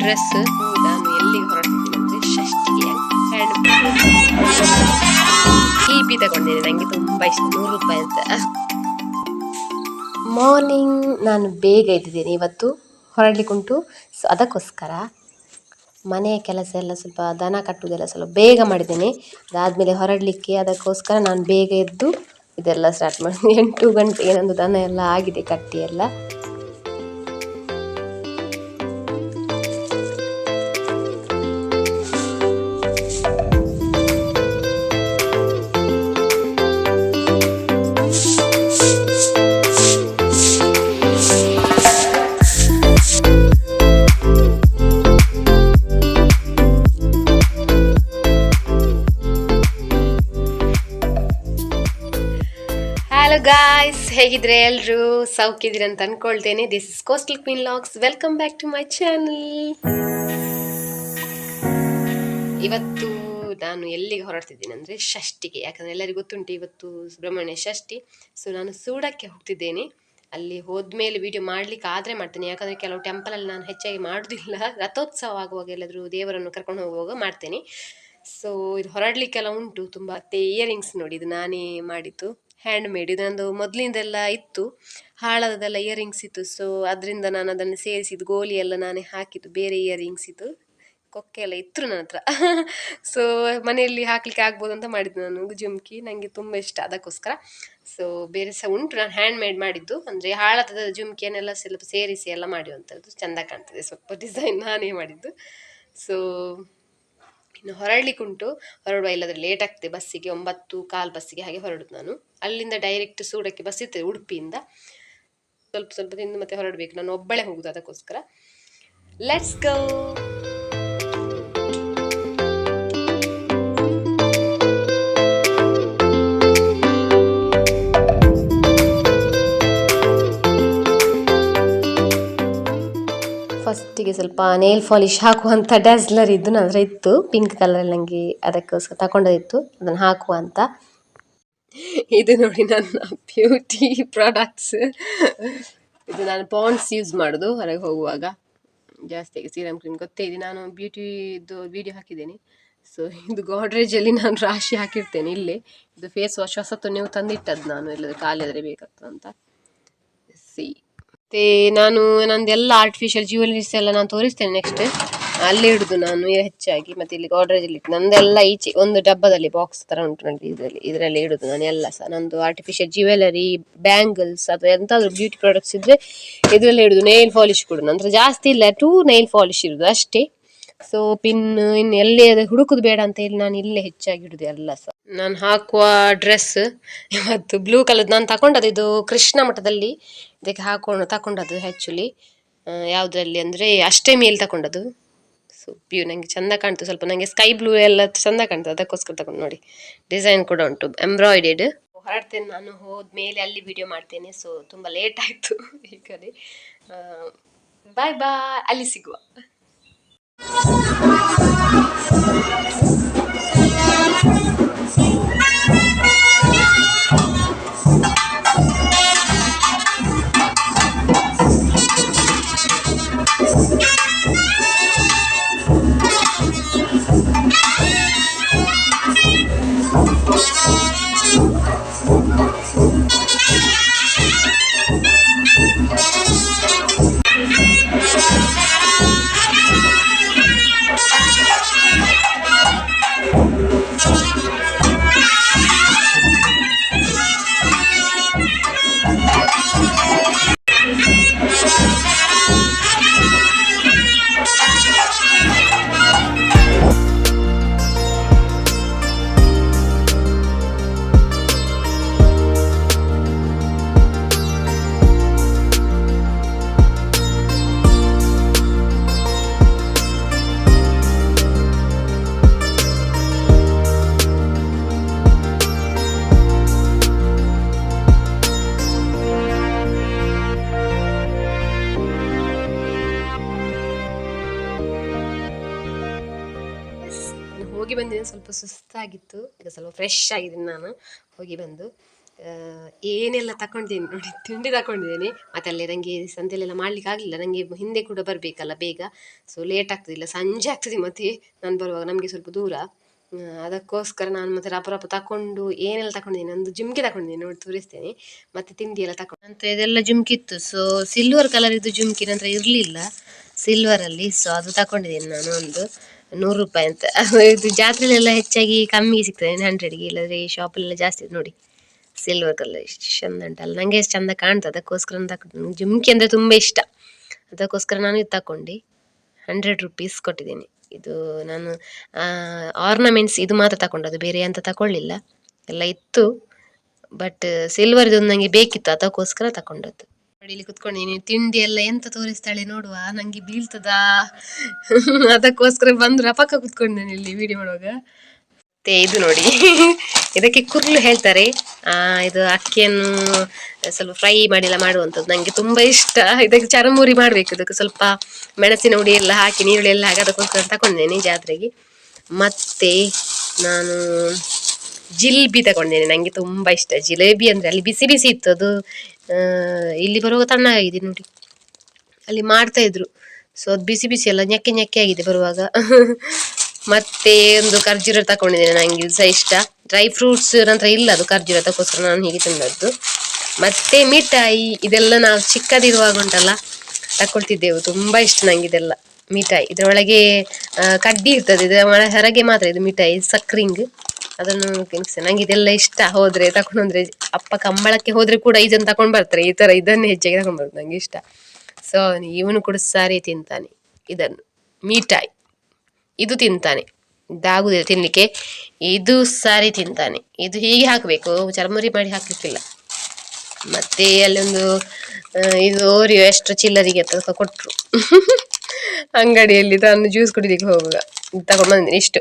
Dress ನಾನು ಎಲ್ಲಿಗೆ ಹೊರಟಿದ್ದೀನಿ ಅಂದರೆ ಈ ನನಗೆ ತುಂಬ ಇಷ್ಟ. ನೂರು ರೂಪಾಯಿ ಅಂತ. ಮಾರ್ನಿಂಗ್ ನಾನು ಬೇಗ ಇದ್ದಿದ್ದೀನಿ ಇವತ್ತು. ಹೊರಡ್ಲಿಕ್ಕುಂಟು. ಸೊ ಅದಕ್ಕೋಸ್ಕರ ಮನೆಯ ಕೆಲಸ ಎಲ್ಲ ಸ್ವಲ್ಪ ದನ ಕಟ್ಟುವುದೆಲ್ಲ ಸ್ವಲ್ಪ ಬೇಗ ಮಾಡಿದ್ದೇನೆ. ಅದಾದಮೇಲೆ ಹೊರಡಲಿಕ್ಕೆ ಅದಕ್ಕೋಸ್ಕರ ನಾನು ಬೇಗ ಎದ್ದು ಇದೆಲ್ಲ ಸ್ಟಾರ್ಟ್ ಮಾಡಿದ್ದೀನಿ ಎಂಟು ಗಂಟೆಗೆ ನಂದು ದನ ಎಲ್ಲ ಆಗಿದೆ, ಕಟ್ಟಿ ಎಲ್ಲ. ಗಾಯ್ಸ್ ಹೇಗಿದ್ರೆ ಎಲ್ಲರೂ ಸೌಖ್ಯದಿರ ಅಂತ ಅನ್ಕೊಳ್ತೇನೆ. This is coastal queen logs welcome back to my channel ಇವತ್ತು ನಾನು ಎಲ್ಲಿಗೆ ಹೊರಡ್ತಿದ್ದೀನಿ ಅಂದರೆ ಷಷ್ಟಿಗೆ ಯಾಕಂದರೆ ಎಲ್ಲರಿಗೂ ಗೊತ್ತುಂಟು ಇವತ್ತು ಸುಬ್ರಹ್ಮಣ್ಯ ಷಷ್ಟಿ ಸೊ ನಾನು ಸೂಡಕ್ಕೆ ಹೋಗ್ತಿದ್ದೇನೆ. ಅಲ್ಲಿ ಹೋದ್ಮೇಲೆ ವಿಡಿಯೋ ಮಾಡ್ಲಿಕ್ಕೆ ಆದರೆ ಮಾಡ್ತೇನೆ. ಯಾಕಂದರೆ ಕೆಲವು ಟೆಂಪಲಲ್ಲಿ ನಾನು ಹೆಚ್ಚಾಗಿ ಮಾಡೋದಿಲ್ಲ. ರಥೋತ್ಸವ ಆಗುವಾಗ ಎಲ್ಲಾದರೂ ದೇವರನ್ನು ಕರ್ಕೊಂಡು ಹೋಗುವಾಗ ಮಾಡ್ತೇನೆ. ಸೊ ಇದು ಹೊರಡ್ಲಿಕ್ಕೆಲ್ಲ ಉಂಟು. ತುಂಬ ಮತ್ತೆ ಇಯರಿಂಗ್ಸ್ ನೋಡಿ, ಇದು ನಾನೇ ಮಾಡಿದ್ದು. ಹ್ಯಾಂಡ್ ಮೇಡ್ ಇದೊಂದು ಮೊದಲಿಂದೆಲ್ಲ ಇತ್ತು. ಹಾಳಾದದೆಲ್ಲ ಇಯರಿಂಗ್ಸ್ ಇತ್ತು. ಸೊ ಅದರಿಂದ ನಾನು ಅದನ್ನು ಸೇರಿಸಿದ್ದು, ಗೋಲಿ ಎಲ್ಲ ನಾನೇ ಹಾಕಿದ್ದು, ಬೇರೆ ಇಯರಿಂಗ್ಸ್ ಇತ್ತು. ಕೊಕ್ಕೆ ಎಲ್ಲ ಇತ್ತು ನನ್ನ ಹತ್ರ. ಸೊ ಮನೆಯಲ್ಲಿ ಹಾಕ್ಲಿಕ್ಕೆ ಆಗ್ಬೋದು ಅಂತ ಮಾಡಿದ್ದು ನಾನು. ಜುಮ್ಕಿ ನನಗೆ ತುಂಬ ಇಷ್ಟ ಅದಕ್ಕೋಸ್ಕರ. ಸೊ ಬೇರೆ ಸಹ ಉಂಟು. ನಾನು ಹ್ಯಾಂಡ್ ಮೇಡ್ ಮಾಡಿದ್ದು. ಅಂದರೆ ಹಾಳಾದ ಜುಮ್ಕಿಯನ್ನೆಲ್ಲ ಸ್ವಲ್ಪ ಸೇರಿಸಿ ಎಲ್ಲ ಮಾಡಿರುವಂಥದ್ದು ಚೆಂದ ಕಾಣ್ತದೆ. ಸ್ವಲ್ಪ ಡಿಸೈನ್ ನಾನೇ ಮಾಡಿದ್ದು. ಸೊ ಇನ್ನು ಹೊರಡ್ಲಿಕ್ಕುಂಟು. ಹೊರಡುವ ಇಲ್ಲದ್ರೆ ಲೇಟ್ ಆಗ್ತದೆ ಬಸ್ಸಿಗೆ, ಒಂಬತ್ತು ಕಾಲು ಬಸ್ಸಿಗೆ ಹಾಗೆ ಹೊರಡುದು ನಾನು. ಅಲ್ಲಿಂದ ಡೈರೆಕ್ಟ್ ಸೂಡಕ್ಕೆ ಬಸ್ ಇರ್ತದೆ ಉಡುಪಿಯಿಂದ. ಸ್ವಲ್ಪ ಸ್ವಲ್ಪ ತಿಂದು ಮತ್ತೆ ಹೊರಡಬೇಕು. ನಾನು ಒಬ್ಬಳೇ ಹೋಗುದು ಅದಕ್ಕೋಸ್ಕರ. ಲೆಟ್ಸ್ ಗೋ ಫಸ್ಟಿಗೆ ಸ್ವಲ್ಪ ನೇಲ್ ಪಾಲಿಶ್ ಹಾಕುವಂಥ ಡ್ಯಾಸ್ಲರ್ ಇದ್ದು ಹತ್ರ ಇತ್ತು. ಪಿಂಕ್ ಕಲರ್ ನನಗೆ ಅದಕ್ಕೋಸ್ಕರ ತಗೊಂಡದಿತ್ತು ಅದನ್ನು ಹಾಕುವ ಅಂತ. ಇದು ನೋಡಿ ನನ್ನ ಬ್ಯೂಟಿ ಪ್ರಾಡಕ್ಟ್ಸ್ ಇದು ನಾನು ಪಾಂಡ್ಸ್ ಯೂಸ್ ಮಾಡೋದು ಹೊರಗೆ ಹೋಗುವಾಗ. ಜಾಸ್ತಿಯಾಗಿ ಸೀರಮ್ ಕ್ರೀಮ್ ಗೊತ್ತೇ ಇದೆ. ನಾನು ಬ್ಯೂಟಿದು ವಿಡಿಯೋ ಹಾಕಿದ್ದೇನೆ. ಸೊ ಇದು ಗೋಡ್ರೇಜಲ್ಲಿ ನಾನು ರಾಶಿ ಹಾಕಿರ್ತೇನೆ ಇಲ್ಲೇ. ಇದು ಫೇಸ್ ವಾಶ್ ಹೊಸತು ನೀವು ತಂದಿಟ್ಟದ್ದು ನಾನು. ಇಲ್ಲದ ಬೇಕಾಗ್ತದೆ ಅಂತ ಸಿ ಮತ್ತೆ ನಾನು ನಂದೆಲ್ಲ ಆರ್ಟಿಫಿಷಿಯಲ್ ಜ್ಯುವೆಲರೀಸ್ ಎಲ್ಲ ನಾನು ತೋರಿಸ್ತೇನೆ ನೆಕ್ಸ್ಟ್ ಅಲ್ಲಿ ಇಡುದು ನಾನು ಹೆಚ್ಚಾಗಿ, ಮತ್ತೆ ಇಲ್ಲಿ ಗೋಡ್ರೇಜಲ್ಲಿ ಇಟ್ಟು, ನಂದೆಲ್ಲ ಈಚೆ ಒಂದು ಡಬ್ಬದಲ್ಲಿ ಬಾಕ್ಸ್ ತರ ಉಂಟು ನನಗೆ ಇದರಲ್ಲಿ ಇದರಲ್ಲಿ ಇಡುದು ನಾನು ಎಲ್ಲ ಸಹ. ನಂದು ಆರ್ಟಿಫಿಷಿಯಲ್ ಜ್ಯುವೆಲ್ಲರಿ ಬ್ಯಾಂಗಲ್ಸ್ ಅಥವಾ ಎಂತಾದ್ರೂ ಬ್ಯೂಟಿ ಪ್ರಾಡಕ್ಟ್ಸ್ ಇದ್ರೆ ಇದರಲ್ಲಿ ಇಡುದು ನೈಲ್ ಪಾಲಿಶ್ ಕೂಡ. ನಂತರ ಜಾಸ್ತಿ ಇಲ್ಲ ಟೂ ನೈಲ್ ಪಾಲಿಶ್ ಇರುದು ಅಷ್ಟೇ. ಸೊ ಪಿನ್ ಇನ್ನು ಎಲ್ಲಿ ಹುಡುಕುದು ಬೇಡ ಅಂತ ಹೇಳಿ ನಾನು ಇಲ್ಲೇ ಹೆಚ್ಚಾಗಿ ಇಡುದು ಎಲ್ಲ ಸಹ ನಾನು ಹಾಕುವ ಡ್ರೆಸ್ ಇವತ್ತು ಬ್ಲೂ ಕಲರ್ ನಾನು ತಗೊಂಡದ್ದು ಇದು ಕೃಷ್ಣ ಮಠದಲ್ಲಿ. ಇದಕ್ಕೆ ಹಾಕೊಂಡು ತಗೊಂಡದ್ದು ಆ್ಯಕ್ಚುಲಿ ಯಾವುದ್ರಲ್ಲಿ ಅಂದರೆ ಮೇಲೆ ತಗೊಂಡದ್ದು ಸೊ ಪ್ಯೂ ನನಗೆ ಚಂದ ಕಾಣ್ತು. ಸ್ವಲ್ಪ ನನಗೆ ಸ್ಕೈ ಬ್ಲೂ ಎಲ್ಲ ಚಂದ ಕಾಣ್ತದೆ ಅದಕ್ಕೋಸ್ಕರ ತಗೊಂಡು ನೋಡಿ. ಡಿಸೈನ್ ಕೂಡ ಉಂಟು. ಎಂಬ್ರಾಯ್ಡೆಡ್ ಹೊರಡ್ತೇನೆ ನಾನು. ಹೋದ್ಮೇಲೆ ಅಲ್ಲಿ ವಿಡಿಯೋ ಮಾಡ್ತೇನೆ. ಸೊ ತುಂಬ ಲೇಟ್ ಆಯಿತು ಈ ಕಡೆ. ಬಾಯ್ ಬಾಯ್ ಅಲ್ಲಿ ಸಿಗುವ. Thank you. ಹೋಗಿ ಬಂದಿದ್ದೀನಿ, ಸ್ವಲ್ಪ ಸುಸ್ತಾಗಿತ್ತು. ಈಗ ಸ್ವಲ್ಪ ಫ್ರೆಶ್ ಆಗಿದ್ದೀನಿ ನಾನು. ಹೋಗಿ ಬಂದು ಏನೆಲ್ಲ ತಗೊಂಡಿದ್ದೀನಿ ನೋಡಿ, ತಿಂಡಿ ತಗೊಂಡಿದ್ದೀನಿ ಮತ್ತೆ ಅಲ್ಲಿ ನನಗೆ ಸಂತೆಲೆಲ್ಲ ಮಾಡ್ಲಿಕ್ಕೆ ಆಗಲಿಲ್ಲ. ನನಗೆ ಹಿಂದೆ ಕೂಡ ಬರಬೇಕಲ್ಲ ಬೇಗ. ಸೊ ಲೇಟ್ ಆಗ್ತದಿಲ್ಲ. ಸಂಜೆ ಆಗ್ತದೆ ಮತ್ತೆ ನಾನು ಬರುವಾಗ. ನಮಗೆ ಸ್ವಲ್ಪ ದೂರ. ಅದಕ್ಕೋಸ್ಕರ ನಾನು ಮತ್ತೆ ರಪ ತಗೊಂಡು ಏನೆಲ್ಲ ತಗೊಂಡಿದ್ದೀನಿ ಒಂದು ಜುಮ್ಕಿ ತಗೊಂಡಿದ್ದೀನಿ ನೋಡಿ ತೋರಿಸ್ತೇನೆ. ಮತ್ತೆ ತಿಂಡಿ ಎಲ್ಲ ತಗೊಂಡು ನಂತರ ಇದೆಲ್ಲ ಜುಮ್ಕಿ ಇತ್ತು. ಸೊ ಸಿಲ್ವರ್ ಕಲರ್ ಇದು ಜುಮ್ಕಿ ನಂತರ ಇರಲಿಲ್ಲ. ಸಿಲ್ವರಲ್ಲಿ ಸೊ ಅದು ತಗೊಂಡಿದ್ದೀನಿ ನಾನು ಒಂದು. ನೂರು ರೂಪಾಯಿ ಅಂತ. ಇದು ಜಾತ್ರೆಲೆಲ್ಲ ಹೆಚ್ಚಾಗಿ ಕಮ್ಮಿಗೆ ಸಿಗ್ತದೆ ಹಂಡ್ರೆಡ್ಗೆ ಇಲ್ಲಾದ್ರೆ ಈ ಶಾಪಲ್ಲೆಲ್ಲ ಜಾಸ್ತಿ ನೋಡಿ ಸಿಲ್ವರ್ ಕಲರ್ ಎಷ್ಟು ಚಂದ ಉಂಟಲ್ಲ ನನಗೆ ಎಷ್ಟು ಚಂದ ಕಾಣ್ತದೆ, ಅದಕ್ಕೋಸ್ಕರ ಜುಮ್ಕಿ ಅಂದರೆ ತುಂಬ ಇಷ್ಟ. ಅದಕ್ಕೋಸ್ಕರ ನಾನು ಇದು ತಗೊಂಡು ಹಂಡ್ರೆಡ್ ರುಪೀಸ್ ಕೊಟ್ಟಿದ್ದೀನಿ. ಇದು ನಾನು ಆರ್ನಮೆಂಟ್ಸ್ ಇದು ಮಾತ್ರ ತಗೊಂಡದ್ದು ಬೇರೆ ಅಂತ ತಗೊಳ್ಳಿಲ್ಲ ಎಲ್ಲ ಇತ್ತು. ಬಟ್ ಸಿಲ್ವರ್ದು ನನಗೆ ಬೇಕಿತ್ತು. ಅದಕ್ಕೋಸ್ಕರ ತಗೊಂಡದ್ದು ನೋಡಿ ಇಲ್ಲಿ ತಿಂಡಿ ಎಲ್ಲ ಎಂತ ತೋರಿಸ್ತಾಳೆ ನೋಡುವ? ನಂಗೆ ಬೀಳ್ತದಾ. ಅದಕ್ಕೋಸ್ಕರ ಬಂದ್ರು ಅಪಕ್ಕ ಕುತ್ಕೊಂಡಿದ್ದೀನಿ ಇಲ್ಲಿ ವಿಡಿಯೋ ಮಾಡುವಾಗ. ಮತ್ತೆ ಇದು ನೋಡಿ, ಇದಕ್ಕೆ ಕುರ್ಲು ಹೇಳ್ತಾರೆ. ಆ, ಇದು ಅಕ್ಕಿಯನ್ನು ಸ್ವಲ್ಪ ಫ್ರೈ ಮಾಡಿಲ್ಲ ಮಾಡುವಂಥದ್ದು. ನನಗೆ ತುಂಬಾ ಇಷ್ಟ. ಇದಕ್ಕೆ ಚರಮುರಿ ಮಾಡ್ಬೇಕು. ಇದಕ್ಕೆ ಸ್ವಲ್ಪ ಮೆಣಸಿನ ಹುಡಿ ಎಲ್ಲ ಹಾಕಿ ನೀರುಳ್ಳಿ ಎಲ್ಲ ಹಾಕಿ, ಅದಕ್ಕೋಸ್ಕರ ತಗೊಂಡೇನೆ ಜಾತ್ರೆಗೆ. ಮತ್ತೆ ನಾನು ಜಿಲ್ಬಿ ತಗೊಂಡೇನೆ ನನಗೆ ತುಂಬಾ ಇಷ್ಟ. ಜಿಲೇಬಿ ಅಂದ್ರೆ ಅಲ್ಲಿ ಬಿಸಿ ಬಿಸಿ ಇತ್ತು ಅದು. ಇಲ್ಲಿ ಬರುವಾಗ ತಣ್ಣಗಾಗಿದೆ ನೋಡಿ. ಅಲ್ಲಿ ಮಾಡ್ತಾ ಇದ್ರು. ಸೊ ಅದು ಬಿಸಿ ಬಿಸಿ ಎಲ್ಲ ನೆಕ್ಕೆ ನೆಕ್ಕೆ ಆಗಿದೆ ಬರುವಾಗ. ಮತ್ತೆ ಒಂದು ಖರ್ಜೂರ ತಗೊಂಡಿದ್ದೇನೆ ನನಗೆ ಇದು ಸಹ ಇಷ್ಟ. ಡ್ರೈ ಫ್ರೂಟ್ಸ್ ನಂತರ ಇಲ್ಲ ಅದು ಖರ್ಜೂರ ಅದಕ್ಕೋಸ್ಕರ ನಾನು ಹೀಗೆ ತಿನ್ನದ್ದು ಮತ್ತೆ ಮಿಠಾಯಿ, ಇದೆಲ್ಲ ನಾವು ಚಿಕ್ಕದಿರುವಾಗ ಉಂಟಲ್ಲ ತಕೊಳ್ತಿದ್ದೆವು ತುಂಬಾ ಇಷ್ಟ ನಂಗೆ ಇದೆಲ್ಲ, ಮಿಠಾಯಿ. ಇದರೊಳಗೆ ಕಡ್ಡಿ ಇರ್ತದೆ, ಇದರ ಹೊರಗೆ ಮಾತ್ರ ಇದು ಮಿಠಾಯಿ, ಸಕ್ರಿಂಗ್. ಅದನ್ನು ನನಗೆ ನಂಗೆ ಇದೆಲ್ಲ ಇಷ್ಟ. ಹೋದ್ರೆ ತಕೊಂಡು ಅಪ್ಪ ಕಂಬಳಕ್ಕೆ ಹೋದ್ರೆ ಕೂಡ ಇದನ್ನು ತಕೊಂಡು ಬರ್ತಾರೆ. ಈ ತರ ಇದನ್ನೇ ಹೆಚ್ಚಾಗಿ ತಕೊಂಡ್ ನನಗೆ ನಂಗೆ ಇಷ್ಟ. ಸೊ ಇವನು ಕೂಡ ಸಾರಿ ತಿಂತಾನೆ. ಇದನ್ನು ಮಿಠಾಯಿ. ಇದು ತಿಂತಾನೆ. ಇದಾಗುದಿಲ್ಲ ತಿನ್ಲಿಕ್ಕೆ. ಇದು ಸಾರಿ ತಿಂತಾನೆ. ಇದು ಹೀಗೆ ಹಾಕಬೇಕು. ಚರ್ಮುರಿ ಮಾಡಿ ಹಾಕ್ಲಿಕ್ಕಿಲ್ಲ. ಮತ್ತೆ ಅಲ್ಲೊಂದು ಇದು ಓರಿಯೋ ಎಷ್ಟು ಚಿಲ್ಲರಿಗೆ ಕೊಟ್ಟರು ಅಂಗಡಿಯಲ್ಲಿ ತಾನು ಜ್ಯೂಸ್ ಕುಡಿಲಿಕ್ಕೆ ಹೋಗುವಾಗ. ತಗೊಂಡು ತಗೊಂಡ್ ಬಂದಿದ್ದೀನಿ ಇಷ್ಟು.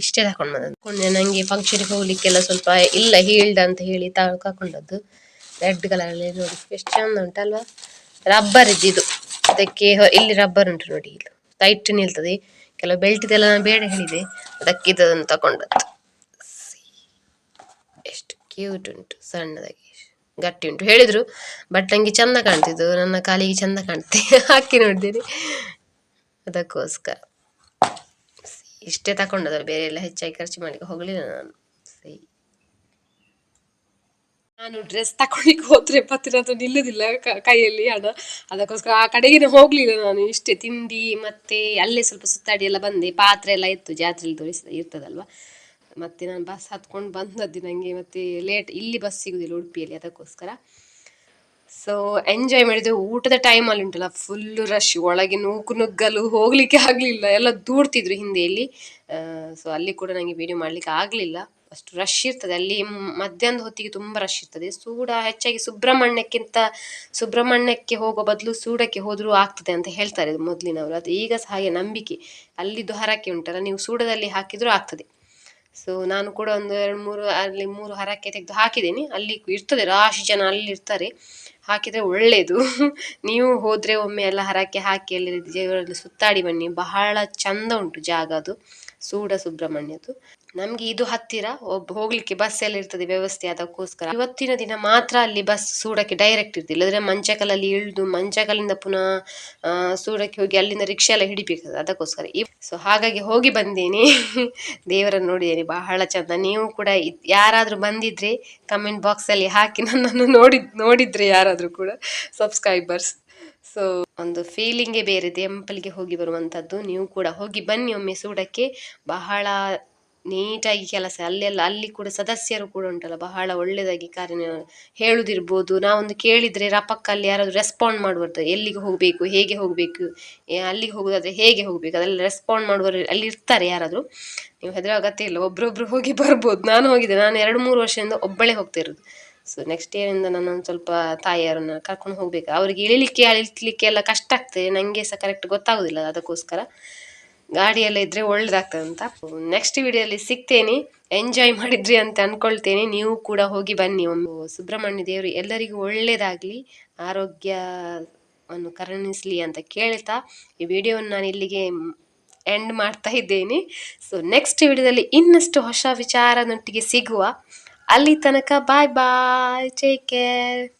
ಇಷ್ಟೇ ತಕೊಂಡ್ ಬಂದದ್ದು ನಂಗೆ ಫಂಕ್ಷನ್ಗೆ ಹೋಗ್ಲಿಕ್ಕೆಲ್ಲ ಸ್ವಲ್ಪ ಇಲ್ಲ ಹೀಲ್ಡ್ ಅಂತ ಹೇಳಿ ತಗೊಂಡದ್ದು ರೆಡ್ ಕಲರ್ ಅಲ್ಲಿ ನೋಡಿ, ಎಷ್ಟು ಚಂದ ಉಂಟಲ್ವಾ ರಬ್ಬರ್ ಇದ್ದಿದ್ದು. ಅದಕ್ಕೆ ಇಲ್ಲಿ ರಬ್ಬರ್ ಉಂಟು ನೋಡಿ ಇಲ್ಲಿ ಟೈಟ್ ನಿಲ್ತದೆ. ಕೆಲವು ಬೆಲ್ಟ್ ಇದೆಲ್ಲ ನಾನು ಬೇಡ ಹೇಳಿದೆ. ಅದಕ್ಕೆ ಇದನ್ನು ತಗೊಂಡದ್ದು ಎಷ್ಟು ಕ್ಯೂಟ್ ಉಂಟು, ಸಣ್ಣದಾಗಿ. ಗಟ್ಟಿ ಉಂಟು. ಹೇಳಿದ್ರು ಬಟ್ ನಂಗೆ ಚಂದ ಕಾಣ್ತಿದ್ದು. ನನ್ನ ಕಾಲಿಗೆ ಚಂದ ಕಾಣ್ತೆ ಹಾಕಿ ನೋಡಿದ್ದೀನಿ ಅದಕ್ಕೋಸ್ಕರ. ಇಷ್ಟೇ ತಗೊಂಡದ್ರು ಬೇರೆ ಎಲ್ಲ ಹೆಚ್ಚಾಗಿ ಖರ್ಚು ಮಾಡ್ಲಿಕ್ಕೆ ಹೋಗಲಿಲ್ಲ ನಾನು. ಸರಿ. ನಾನು ಡ್ರೆಸ್ ತಗೊಳ್ಳಿಕ್ಕೆ ಹೋದ್ರೆ ಪತ್ರ ಹತ್ರ ನಿಲ್ಲುದಿಲ್ಲ ಕೈಯಲ್ಲಿ ಹಣ. ಅದಕ್ಕೋಸ್ಕರ ಆ ಕಡೆಗೆ ಹೋಗ್ಲಿಲ್ಲ ನಾನು ಇಷ್ಟೇ. ತಿಂಡಿ, ಮತ್ತೆ ಅಲ್ಲೇ ಸ್ವಲ್ಪ ಸುತ್ತಾಡಿ ಎಲ್ಲ ಬಂದೆ. ಪಾತ್ರೆ ಎಲ್ಲ ಇತ್ತು, ಜಾತ್ರೆಯಲ್ಲಿ ತೋರಿಸ, ಇರ್ತದಲ್ವಾ? ಮತ್ತೆ ನಾನು ಬಸ್ ಹತ್ಕೊಂಡು ಬಂದದ್ದು ನನಗೆ ಮತ್ತೆ ಲೇಟ್ ಇಲ್ಲಿ ಬಸ್ ಸಿಗುದಿಲ್ಲ ಉಡುಪಿಯಲ್ಲಿ, ಅದಕ್ಕೋಸ್ಕರ. ಸೊ ಎಂಜಾಯ್ ಮಾಡಿದೆ ಊಟದ ಟೈಮಲ್ಲಿ ಉಂಟಲ್ಲ ಫುಲ್ ರಶ್ ಒಳಗೆ ನೂಕು ನುಗ್ಗಲು ಹೋಗ್ಲಿಕ್ಕೆ ಆಗಲಿಲ್ಲ, ಎಲ್ಲ ದೂಡ್ತಿದ್ರು ಹಿಂದೆಯಲ್ಲಿ. ಸೊ ಅಲ್ಲಿ ಕೂಡ ನನಗೆ ವಿಡಿಯೋ ಮಾಡ್ಲಿಕ್ಕೆ ಆಗಲಿಲ್ಲ. ಅಷ್ಟು ರಶ್ ಇರ್ತದೆ. ಅಲ್ಲಿ ಮಧ್ಯಾಹ್ನದ ಹೊತ್ತಿಗೆ ತುಂಬ ರಶ್ ಇರ್ತದೆ. ಸೂಡ ಹೆಚ್ಚಾಗಿ ಸುಬ್ರಹ್ಮಣ್ಯಕ್ಕಿಂತ, ಸುಬ್ರಹ್ಮಣ್ಯಕ್ಕೆ ಹೋಗೋ ಬದಲು ಸೂಡಕ್ಕೆ ಹೋದರೂ ಆಗ್ತದೆ ಅಂತ ಹೇಳ್ತಾರೆ ಮೊದಲಿನವರು. ಅದು ಈಗ ಸಹ ಹಾಗೆ ನಂಬಿಕೆ. ಅಲ್ಲಿದ್ದು ಹರಕೆ ಉಂಟಲ್ಲ, ನೀವು ಸೂಡದಲ್ಲಿ ಹಾಕಿದರೂ ಆಗ್ತದೆ. ಸೊ ನಾನು ಕೂಡ ಒಂದು ಎರಡು ಮೂರು, ಅಲ್ಲಿ ಮೂರು ಹರಕೆ ತೆಗೆದು ಹಾಕಿದ್ದೀನಿ. ಅಲ್ಲಿ ಇರ್ತದೆ, ರಾಶಿ ಜನ ಅಲ್ಲಿ ಇರ್ತಾರೆ. ಹಾಕಿದರೆ ಒಳ್ಳೆಯದು ನೀವು ಹೋದರೆ ಒಮ್ಮೆ ಎಲ್ಲ ಹರಕೆ ಹಾಕಿ ಅಲ್ಲಿ ಸುತ್ತಾಡಿ ಬನ್ನಿ. ಬಹಳ ಚಂದ ಉಂಟು ಜಾಗ ಅದು. ಸೂಡ ಸುಬ್ರಹ್ಮಣ್ಯದ್ದು ನಮಗೆ ಇದು ಹತ್ತಿರ ಹೋಗ್ಲಿಕ್ಕೆ ಬಸ್ ಎಲ್ಲ ಇರ್ತದೆ ವ್ಯವಸ್ಥೆ ಅದಕ್ಕೋಸ್ಕರ. ಇವತ್ತಿನ ದಿನ ಮಾತ್ರ ಅಲ್ಲಿ ಬಸ್ ಸೂಡಕ್ಕೆ ಡೈರೆಕ್ಟ್ ಇರ್ತಿಲ್ಲ. ಅಂದ್ರೆ ಮಂಚಕಲಲ್ಲಿ ಇಳಿದು, ಮಂಚಕಲಿಂದ ಪುನಃ ಸೂಡಕ್ಕೆ ಹೋಗಿ ಅಲ್ಲಿಂದ ರಿಕ್ಷಾ ಎಲ್ಲ ಹಿಡಿಬೇಕು ಅದಕ್ಕೋಸ್ಕರ. ಸೊ ಹಾಗಾಗಿ ಹೋಗಿ ಬಂದೇನೆ. ದೇವರನ್ನು ನೋಡಿದ್ದೇನೆ, ಬಹಳ ಚಂದ. ನೀವು ಕೂಡ ಯಾರಾದರೂ ಬಂದಿದ್ರೆ ಕಮೆಂಟ್ ಬಾಕ್ಸ್ ಅಲ್ಲಿ ಹಾಕಿ ನನ್ನನ್ನು ನೋಡಿ, ನೋಡಿದ್ರೆ ಯಾರಾದರೂ ಕೂಡ ಸಬ್ಸ್ಕ್ರೈಬರ್ಸ್ ಸೊ ಒಂದು ಫೀಲಿಂಗೇ ಬೇರೆ ಟೆಂಪಲ್ಗೆ ಹೋಗಿ ಬರುವಂಥದ್ದು ನೀವು ಕೂಡ ಹೋಗಿ ಬನ್ನಿ ಒಮ್ಮೆ ಸೂಡಕ್ಕೆ. ಬಹಳ ನೀಟಾಗಿ ಕೆಲಸ, ಅಲ್ಲೆಲ್ಲ, ಅಲ್ಲಿ ಕೂಡ ಸದಸ್ಯರು ಕೂಡ ಉಂಟಲ್ಲ, ಬಹಳ ಒಳ್ಳೆಯದಾಗಿ ಕಾರ್ಯ ಹೇಳುದಿರ್ಬೋದು. ನಾವೊಂದು ಕೇಳಿದರೆ ರಪಕ್ಕ ಅಲ್ಲಿ ಯಾರಾದರೂ ರೆಸ್ಪಾಂಡ್ ಮಾಡುವಂಥ ಎಲ್ಲಿಗೆ ಹೋಗಬೇಕು, ಹೇಗೆ ಹೋಗಬೇಕು ಅಲ್ಲಿಗೆ ಹೋಗೋದಾದರೆ ಹೇಗೆ ಹೋಗಬೇಕು, ಅದೆಲ್ಲ ರೆಸ್ಪಾಂಡ್ ಮಾಡುವರು ಅಲ್ಲಿ ಇರ್ತಾರೆ ಯಾರಾದರೂ. ನೀವು ಹೆದರೋ ಅಗತ್ಯ ಇಲ್ಲ ಒಬ್ಬರೊಬ್ಬರು ಹೋಗಿ ಬರ್ಬೋದು. ನಾನು ಹೋಗಿದ್ದೆ, ನಾನು ಎರಡು, ಮೂರು ವರ್ಷದಿಂದ ಒಬ್ಬಳೇ ಹೋಗ್ತಾ ಇರೋದು. ಸೊ ನೆಕ್ಸ್ಟ್ ಇಯರಿಂದ ನಾನು ಸ್ವಲ್ಪ ತಾಯಿಯರನ್ನು ಕರ್ಕೊಂಡು ಹೋಗಬೇಕು. ಅವರಿಗೆ ಇಳಿಲಿಕ್ಕೆ ಅಳಿಲಿಕ್ಕೆ ಎಲ್ಲ ಕಷ್ಟ ಆಗ್ತದೆ ನನಗೆ ಸಹ ಕರೆಕ್ಟ್ ಗೊತ್ತಾಗೋದಿಲ್ಲ ಅದಕ್ಕೋಸ್ಕರ. ಗಾಡಿ ಎಲ್ಲ ಇದ್ರೆ ಒಳ್ಳೇದಾಗ್ತದೆ ಅಂತ. ನೆಕ್ಸ್ಟ್ ವಿಡಿಯೋಲಿ ಸಿಗ್ತೇನೆ. ಎಂಜಾಯ್ ಮಾಡಿದ್ರಿ ಅಂತ ಅನ್ಕೊಳ್ತೇನೆ. ನೀವು ಕೂಡ ಹೋಗಿ ಬನ್ನಿ. ಒಂದು ಸುಬ್ರಹ್ಮಣ್ಯ ದೇವರು ಎಲ್ಲರಿಗೂ ಒಳ್ಳೇದಾಗ್ಲಿ, ಆರೋಗ್ಯವನ್ನು ಕರುಣಿಸ್ಲಿ ಅಂತ ಕೇಳ್ತಾ ಈ ವಿಡಿಯೋವನ್ನು ನಾನು ಇಲ್ಲಿಗೆ ಎಂಡ್ ಮಾಡ್ತಾ ಇದ್ದೇನೆ. ಸೊ ನೆಕ್ಸ್ಟ್ ವಿಡಿಯೋದಲ್ಲಿ ಇನ್ನಷ್ಟು ಹೊಸ ವಿಚಾರದೊಟ್ಟಿಗೆ ಸಿಗುವ. ಅಲ್ಲಿ ತನಕ ಬಾಯ್ ಬಾಯ್ ಟೇಕ್ ಕೇರ್